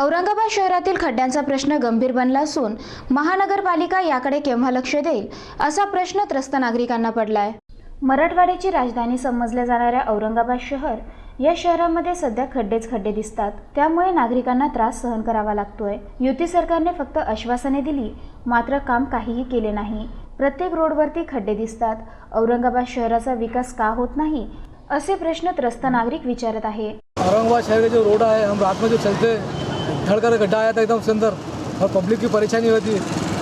औरंगाबाद शहरातील खड्ड्यांचा प्रश्न गंभीर बनला असून महानगरपालिका याकडे केव्हा लक्ष देईल असा प्रश्न त्रस्त नागरिकांना पडलाय. मराठवाड्याची राजधानी समजल्या जाणाऱ्या औरंगाबाद शहर या शहरामध्ये सध्या खड्डेच खड्डे दिसतात. त्यामुळे नागरिकांना त्रास सहन करावा लागतोय. युती सरकारने फक्त आश्वासने दिली मात्र काम काहीही केले नाही. प्रत्येक रोडवरती खड्डे दिसतात. औरंगाबाद शहराचा विकास का होत नाही असे प्रश्न त्रस्त नागरिक विचारत आहे. औरंगाबाद शहर जो रोड है हम रात में जो चलते धड़कर गड्ढा आया था एकदम उसके अंदर और पब्लिक की परेशानी होती.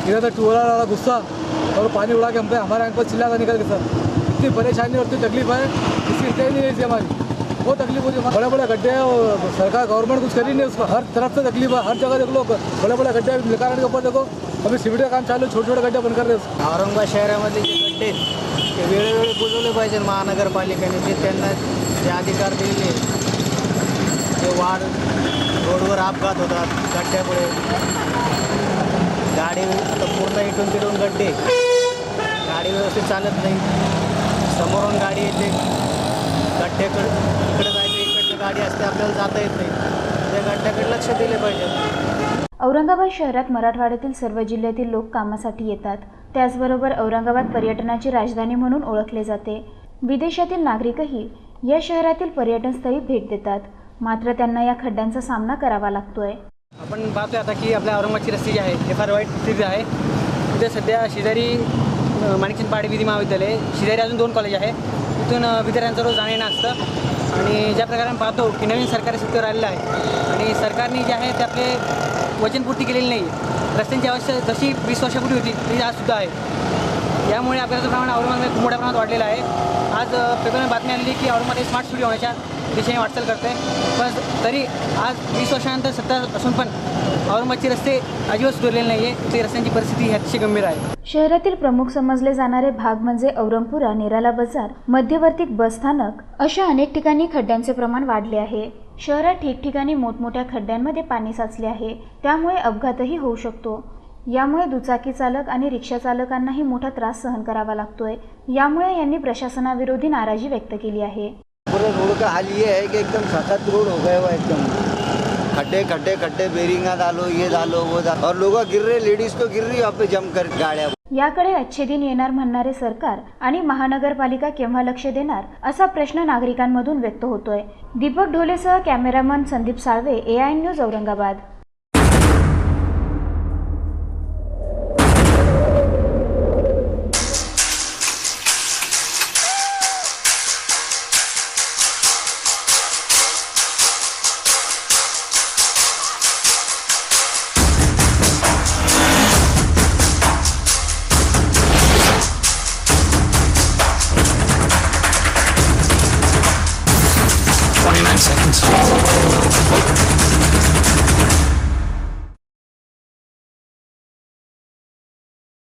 इधर तो टूअर वाला गुस्सा. हो, और पानी उड़ा के हम पे हमारे आंख पर चिल्ला था निकल के सर इतनी परेशानी और इतनी तकलीफ है इसकी स्टे नहीं रही हमारी बहुत तकलीफ होती. है बड़े बड़े गड्ढे हैं हो, और सरकार गवर्नमेंट कुछ कर ही नहीं. उसका हर तरफ से तकलीफ है हर जगह देख लो बड़े बड़े गड्ढे हैं निकारण के ऊपर देखो. अभी सीमेंट का काम चालू छोटे छोटे गड्ढे बंद कर रहे औरंगाबाद शहरामध्ये जे गड्डे आहेत, ते वेळोवेळी बुजवले पाहिजे महानगरपालिकेने जे त्यांना जे अधिकार दिलेले ते वाढ रोडवर अपघात होतात गड्ड्यामुळे. गाडी पूर्ण इटून तिटून गड्डे. गाडी व्यवस्थित चालत नाही. समोरून गाडी येते. गड्ड्याकडे इकडे जायचं इकडनं गाडी असते आपल्याला जाता येत नाही. त्या गड्ड्याकडे लक्ष दिले पाहिजे. औरंगाबाद शहरात मराठवाड्यातील सर्व जिल्ह्यातील लोक कामासाठी येतात. त्याचबरोबर औरंगाबाद पर्यटनाची राजधानी म्हणून ओळखले जाते. विदेशातील नागरिकही या शहरातील पर्यटनस्थळी भेट देतात. मात्र त्यांना या खड्ड्यांचा सामना करावा लागतोय. आपण पाहतोय आता की आपल्या औरंगाबादची रस्ती जी आहे हे फार वाईट स्थिती आहे. तिथे सध्या शेजारी माणिकचंद पाडे विधी महाविद्यालय शेजारी अजून दोन कॉलेज आहे. तिथून विद्यार्थ्यांचा विद्यार्थ्यांचं रोज जाणं येणं असतं. आणि ज्या प्रकारे आपण पाहतो की नवीन सरकारी सत्तेवर आलेलं आहे. आणि सरकारने जे आहे ते आपले वचनपूर्ती केलेली नाही. रस्त्यांची अवस्था जशी वीस वर्षापूर्वी होती ती आजसुद्धा आहे. यामुळे आपल्याचं प्रमाण औरंगाबाद खूप मोठ्या प्रमाणात वाढलेलं आहे. आज अ, पेपरमध्ये बातमी आलेली की औरंगाबाद स्मार्ट सिटी होण्याच्या दिशेने वाटचाल करते. पण तरी आज वीस वर्षानंतर सत्ता असून पण औरंगाबादचे रस्ते अजिबात सुधारलेले नाही आहे ते रस्त्यांची परिस्थिती अतिशय गंभीर आहे. शहरातील प्रमुख समजले जाणारे भाग म्हणजे औरंगपुरा निराला बाजार मध्यवर्ती बस स्थानक अशा अनेक ठिकाणी खड्ड्यांचे प्रमाण वाढले आहे. शहरात ठिकठिकाणी मोठमोठ्या खड्ड्यांमध्ये पाणी साचले आहे. त्यामुळे अपघातही होऊ शकतो. यामुळे दुचाकी चालक आणि रिक्षा चालकांनाही मोठा त्रास सहन करावा लागतोय. यामुळे यांनी प्रशासनाविरोधी नाराजी व्यक्त केली आहे. पूरे रोड का हाल ये है कि एकदम सख्त रोड हो गया हुआ है एकदम। खड्डे खड्डे खड्डे बेरिंगा डालो ये डालो वो डालो। और लोग गिर रहे लेडीज तो गिर रही वहाँ पे जम कर गाड़ियाँ। याकडे अच्छे दिन येणार म्हणणारे सरकार आणि महानगरपालिका केव्हा लक्ष देणार असा प्रश्न नागरिकांमधून व्यक्त होतोय. Deepak ढोलेसह cameraman Sandeep Salve A I news Aurangabad. Seconds.